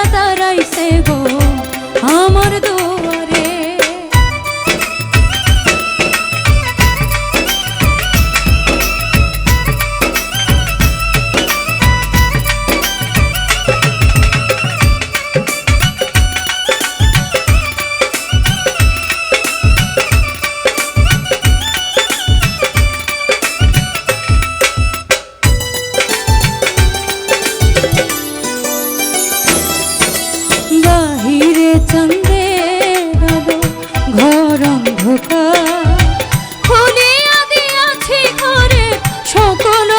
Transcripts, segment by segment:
আইসা অন্ধকার। খুলিয়া দিয়াছি ঘরে সকল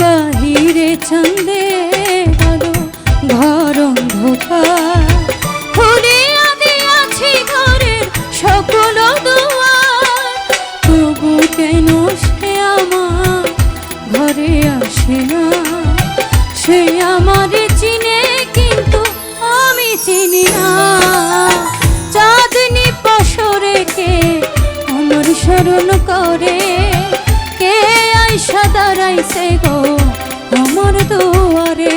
বাহিরে চন্দে আলো ঘর অন্ধকার। আমার চিনে, কিন্তু আমি চিনি না। চাঁদনি পশরে কে আমার স্মরণ করে? কে আইসা দাঁড়াইছে গো আমার দুয়ারে?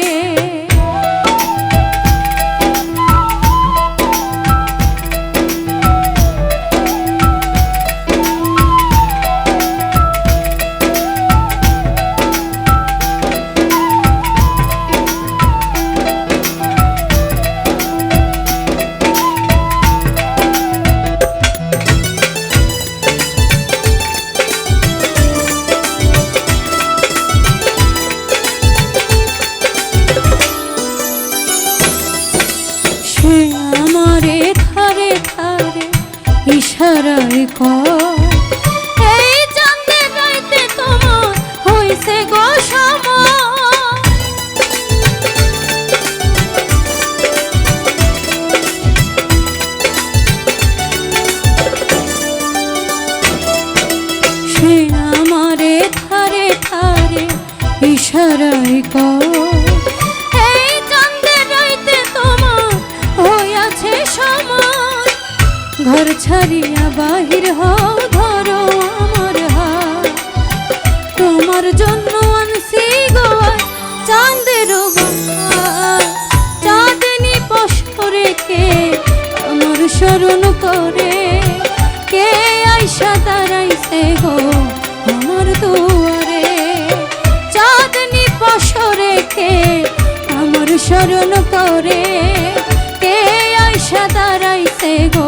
এই চাঁদে রাইতে তোমার হইছে গো সে ইশারায় কর। ঘর ছাড়িয়া বাহির হও, ধরো আমার হাত। তোমার জন্য আনছি গোয়ায় চাঁদের চাঁদনি পশরে কে আমার স্মরণ করে? কে আইসা দাঁড়াইছে গো আমার দুয়ারে? চাঁদনি পশরে কে আমার স্মরণ করে? কে আইসা দাঁড়াইছে গো